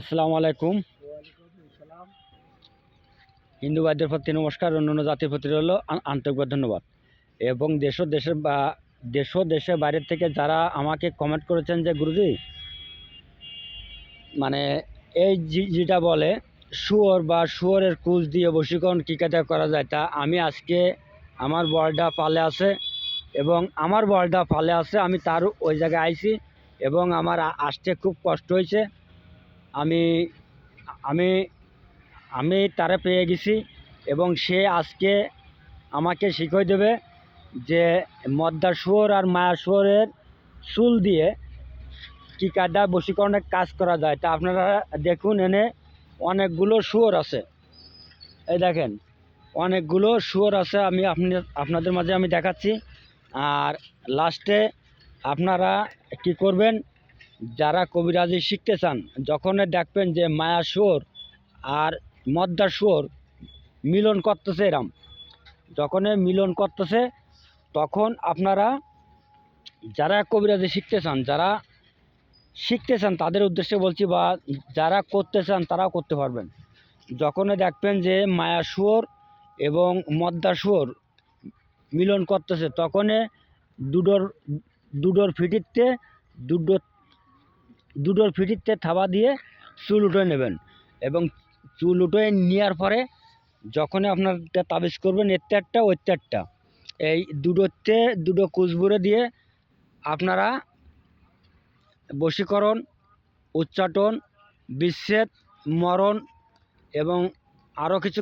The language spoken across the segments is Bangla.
আসসালামু আলাইকুম। হিন্দু ভাইদের প্রতি নমস্কার, অন্যান্য জাতির প্রতি রইল আন্তরিকভাবে ধন্যবাদ। এবং দেশ দেশের বা, দেশ দেশের বাইরের থেকে যারা আমাকে কমেন্ট করেছেন যে, গুরুজি মানে এই যেটা বলে, শুয়োর বা শুয়োরের কুচ দিয়ে বশীকরণ কী কাজে করা যায়, তা আমি আজকে আমার বলটা পালে আছে এবং আমার বলটা পালে আছে, আমি তার ওই জায়গায় আইছি এবং আমার আসতে খুব কষ্ট হয়েছে। আমি আমি আমি তারে পেয়ে গেছি এবং সে আজকে আমাকে শিখিয়ে দেবে যে মদ্দা শুয়োর আর মায়া শুয়োরের চুল দিয়ে কী কায়দা বশীকরণের কাজ করা যায়। তা আপনারা দেখুন, এনে অনেকগুলো শুয়োর আছে। এই দেখেন, অনেকগুলো শুয়োর আছে, আমি আপনি, আপনাদের মাঝে আমি দেখাচ্ছি। আর লাস্টে আপনারা কি করবেন যারা কবিরাজি শিখতে চান যখন দেখবেন যে মায়া শুয়োর আর মদ্দা শুয়োর মিলন করতেছে এরাম। যখনই মিলন করতেছে, তখন আপনারা যারা কবিরাজি শিখতে চান, যারা শিখতে চান, তাদের উদ্দেশ্যে বলছি বা যারা করতে চান, তারাও করতে পারবেন। যখন দেখবেন যে মায়া শুয়োর এবং মদ্দা শুয়োর মিলন করতেছে, তখনই দুডোর দুডোর ফিটিতে দুডো দুটোর ফিটিতে থাবা দিয়ে চুল উঠে নেবেন এবং চুল উঠে নেওয়ার পরে যখনই আপনার তাবিজ করবেন, এর একটা ওই একটা এই দুটোতে, দুটো কুচবুরে দিয়ে আপনারা বশীকরণ, উচ্চাটন, বিচ্ছেদ, মরণ এবং আরও কিছু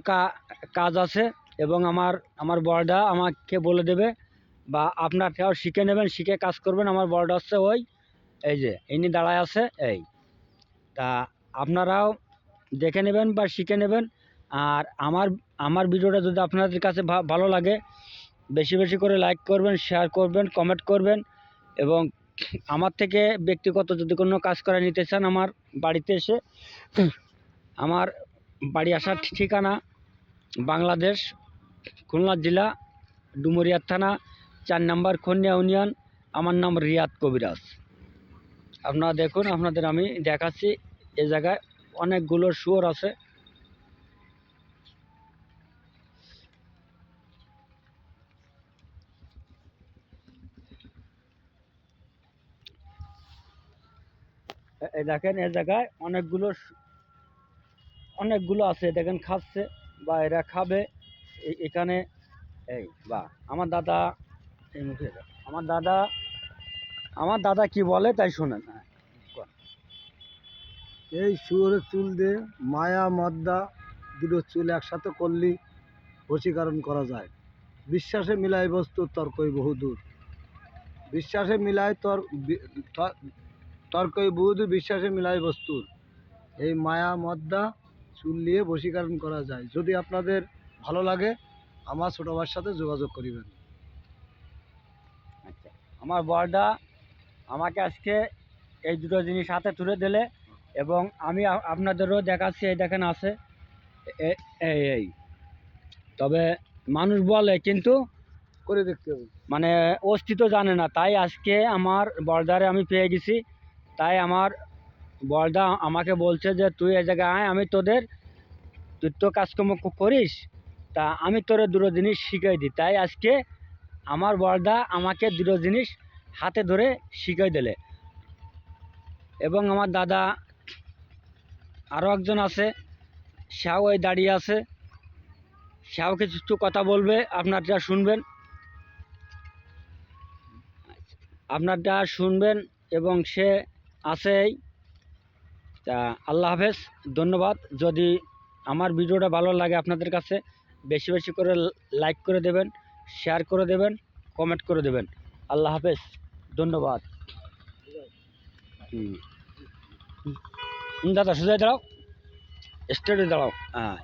কাজ আছে এবং আমার আমার বড়টা আমাকে বলে দেবে বা আপনার কেউ শিখে নেবেন, শিখে কাজ করবেন। আমার বড়টা হচ্ছে ওই এই যে, ইনি দাঁড়ায় আছে, এই। তা আপনারাও দেখে নেবেন বা শিখে নেবেন। আর আমার আমার ভিডিওটা যদি আপনাদের কাছে ভালো লাগে, বেশি বেশি করে লাইক করবেন, শেয়ার করবেন, কমেন্ট করবেন এবং আমার থেকে ব্যক্তিগত যদি কোনো কাজ করে নিতে চান আমার বাড়িতে এসে, আমার বাড়ি আসার ঠিকানা বাংলাদেশ, খুলনা জেলা, ডুমুরিয়া থানা, চার নম্বর খন্যা ইউনিয়ন, আমার নাম রিয়াদ কবিরাজ। আপনারা দেখুন, আপনাদের আমি দেখাচ্ছি এ জায়গায় অনেকগুলো শুয়োর আছে। এই দেখেন, এ জায়গায় অনেকগুলো অনেকগুলো আছে, দেখেন খাচ্ছে, বা এরা খাবে। এখানে, এই বা, আমার দাদা, এই মুখে আমার দাদা আমার দাদা কি বলে তাই শোনেন। হ্যাঁ এই শুয়োরের চুল দিয়ে মায়া মদ্দা দুটো চুল একসাথে করলে বশীকরণ করা যায়। বিশ্বাসে মিলাই বস্তু তর্কই বহুদূর বিশ্বাসে মিলাই তর তর্কই বহুদূর বিশ্বাসে মিলাই বস্তুর এই মায়া মদ্দা চুল নিয়ে বশীকরণ করা যায়। যদি আপনাদের ভালো লাগে আমার ছোটো ভাইয়ের সাথে যোগাযোগ করিবেন। আচ্ছা আমার বরদা আমাকে আজকে এই দুটো জিনিস হাতে তুলে দিলে এবং আমি আপনাদেরও দেখাচ্ছি এই দেখেন আছে। এই এই। তবে মানুষ বলে কিন্তু করে দেখতে হবে। মানে অস্তিত্ব জানে না। তাই আজকে আমার বর্দারে আমি পেয়ে গেছি। তাই আমার বর্দা আমাকে বলছে যে তুই এই জায়গায় আয় আমি তোদের তুই তো কাজকর্ম করিস তা আমি তোরে দুটো জিনিস শিখাই দিই। তাই আজকে আমার বর্দা আমাকে দুটো জিনিস হাতে ধরে শিখাই দিলে। এবং আমার দাদা আরও একজন আছে সেও ওই দাঁড়িয়ে আছে। সেও কিছু একটু কথা বলবে, আপনারটা শুনবেন। আপনারটা শুনবেন এবং সে আছেই তা আল্লাহ হাফেজ, ধন্যবাদ। যদি আমার ভিডিওটা ভালো লাগে আপনাদের কাছে, বেশি বেশি করে লাইক করে দেবেন, শেয়ার করে দেবেন, কমেন্ট করে দেবেন। আল্লাহ হাফেজ। ধন্যবাদ। হুম। হুম, দাদা সোজায় দাঁড়াও। স্টেডে দাঁড়াও। হ্যাঁ।